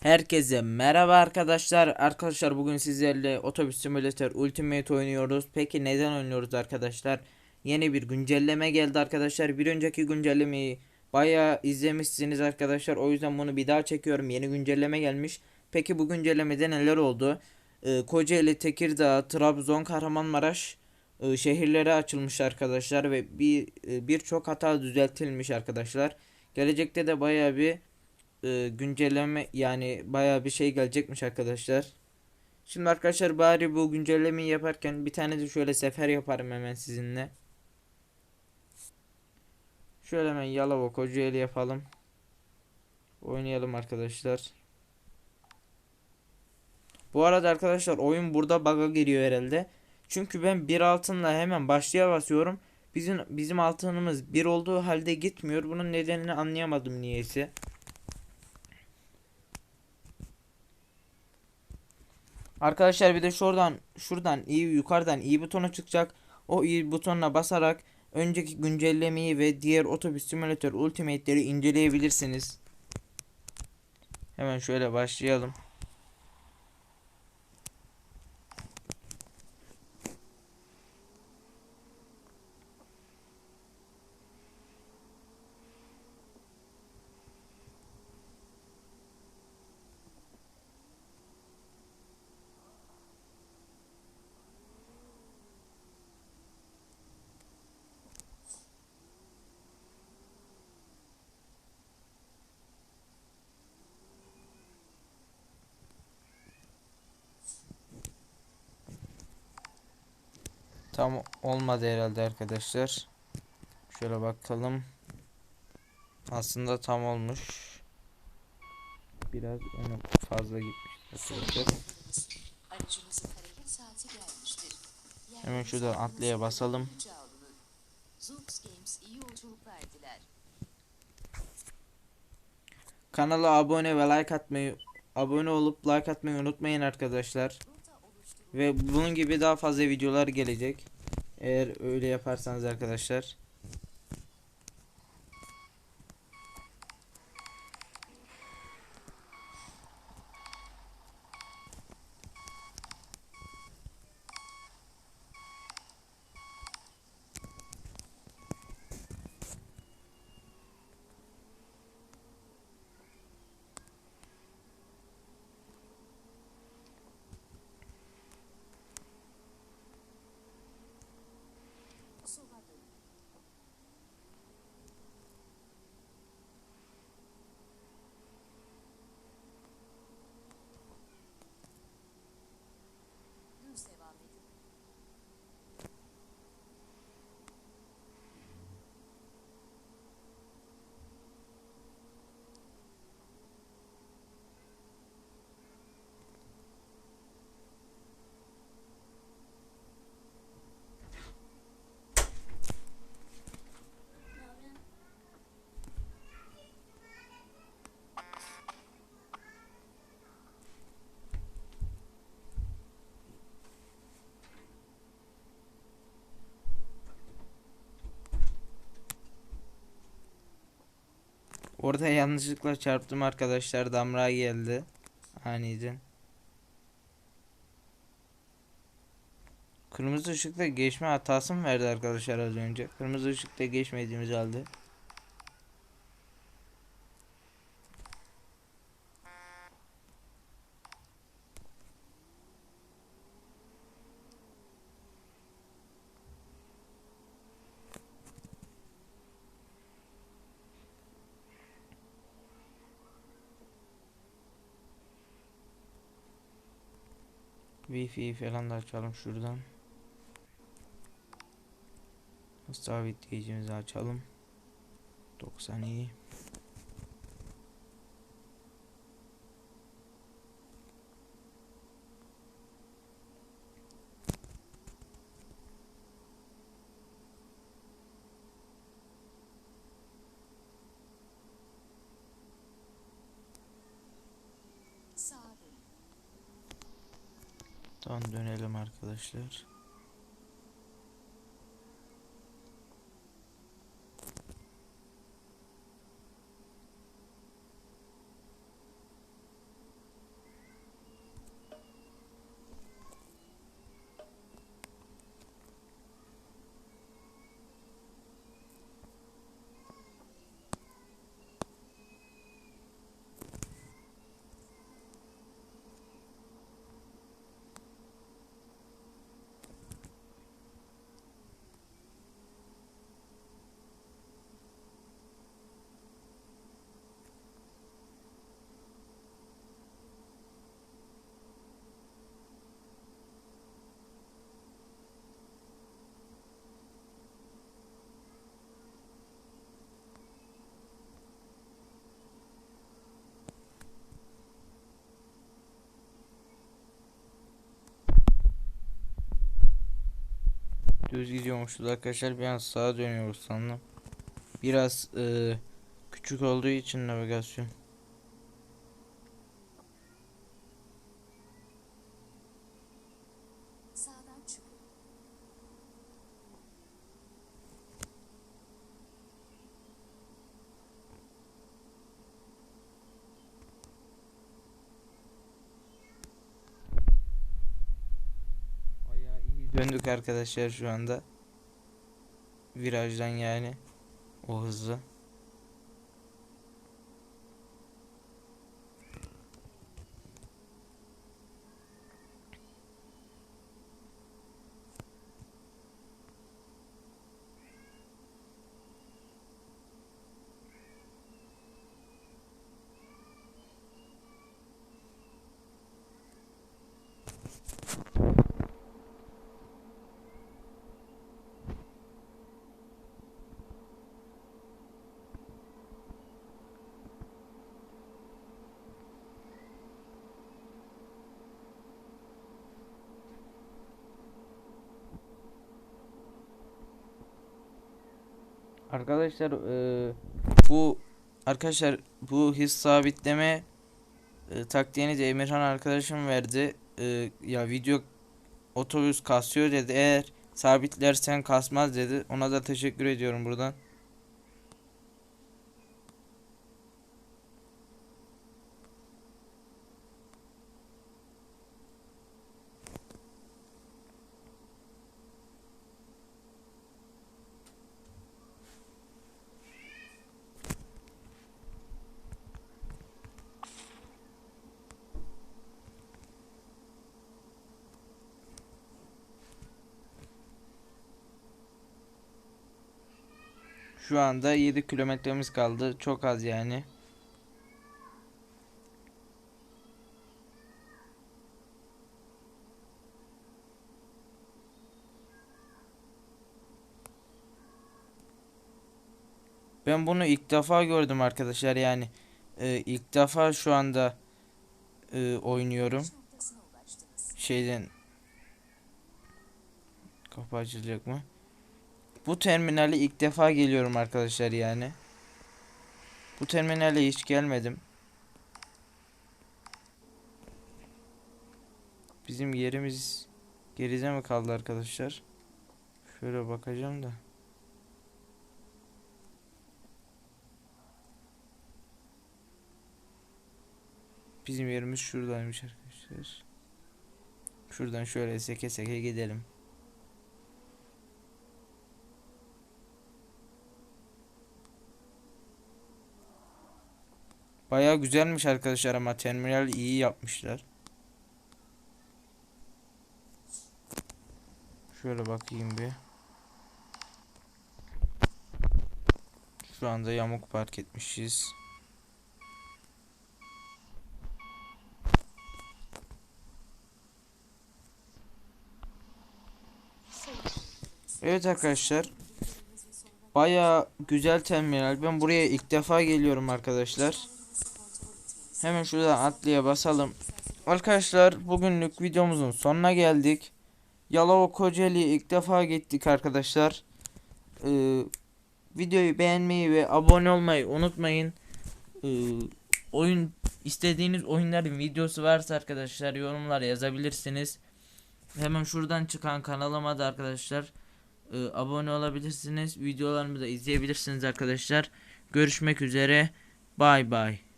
Herkese merhaba arkadaşlar. Arkadaşlar bugün sizlerle Otobüs Simulator Ultimate oynuyoruz. Peki neden oynuyoruz arkadaşlar? Yeni bir güncelleme geldi arkadaşlar. Bir önceki güncellemeyi bayağı izlemişsiniz arkadaşlar. O yüzden bunu bir daha çekiyorum. Yeni güncelleme gelmiş. Peki bu güncellemede neler oldu? Ee, Kocaeli, Tekirdağ, Trabzon, Kahramanmaraş e, şehirlere açılmış arkadaşlar ve bir e, birçok hata düzeltilmiş arkadaşlar. Gelecekte de bayağı bir e, güncelleme yani baya bir şey gelecekmiş arkadaşlar. Şimdi arkadaşlar bari bu güncellemeyi yaparken bir tane de şöyle sefer yaparım hemen sizinle. Şöyle hemen Yalova Kocaeli yapalım. Oynayalım arkadaşlar. Bu arada arkadaşlar oyun burada bug'a giriyor herhalde. Çünkü ben bir altınla hemen başlığa basıyorum. Bizim bizim altınımız bir olduğu halde gitmiyor. Bunun nedenini anlayamadım niyeyse. Arkadaşlar bir de şuradan şuradan iyi yukarıdan iyi butona çıkacak. O iyi butonuna basarak önceki güncellemeyi ve diğer otobüs simülatör ultimate'leri inceleyebilirsiniz. Hemen şöyle başlayalım. Tam olmadı herhalde arkadaşlar. Şöyle bakalım. Aslında tam olmuş. Biraz öne fazla gitmiş. Hemen şurada atlaya basalım. Kanala abone ve like atmayı abone olup like atmayı unutmayın arkadaşlar. Ve bunun gibi daha fazla videolar gelecek. Eğer öyle yaparsanız arkadaşlar. Orada yanlışlıkla çarptım arkadaşlar. Damra geldi. Aniden. Kırmızı ışıkta geçme hatası mı verdi arkadaşlar az önce? Kırmızı ışıkta geçmediğimiz halde. Wi-Fi falan da açalım şuradan. Sabitleyicimizi açalım. 90 iyi. Tamam dönelim arkadaşlar. Düz gidiyormuşuz arkadaşlar. Bir an sağa dönüyoruz sandım. Biraz e, küçük olduğu için navigasyon. Döndük arkadaşlar şu anda. Virajdan yani. O hızlı. Arkadaşlar eee, bu arkadaşlar bu hız sabitleme e, taktiğini de Emirhan arkadaşım verdi. E, ya video otobüs kasıyor dedi. Eğer sabitlersen kasmaz dedi. Ona da teşekkür ediyorum buradan. Şu anda 7 kilometremiz kaldı. Çok az yani. Ben bunu ilk defa gördüm arkadaşlar yani e, ilk defa şu anda e, oynuyorum şeyden kapı açılacak mı? Bu terminale ilk defa geliyorum arkadaşlar yani. Bu terminale hiç gelmedim. Bizim yerimiz geride mi kaldı arkadaşlar? Şöyle bakacağım da. Bizim yerimiz şuradaymış arkadaşlar. Şuradan şöyle seke seke gidelim. Baya güzelmiş arkadaşlar ama terminal iyi yapmışlar. Şöyle bakayım bir. Şu anda yamuk park etmişiz. Evet arkadaşlar. Baya güzel terminal. Ben buraya ilk defa geliyorum arkadaşlar. Hemen şuradan atlıya basalım. Arkadaşlar bugünlük videomuzun sonuna geldik. Yalova Kocaeli'ye ilk defa gittik arkadaşlar. Ee, videoyu beğenmeyi ve abone olmayı unutmayın. Ee, oyun istediğiniz oyunların videosu varsa arkadaşlar yorumlara yazabilirsiniz. Hemen şuradan çıkan kanalıma da arkadaşlar e, abone olabilirsiniz. Videolarımı da izleyebilirsiniz arkadaşlar. Görüşmek üzere. Bay bay.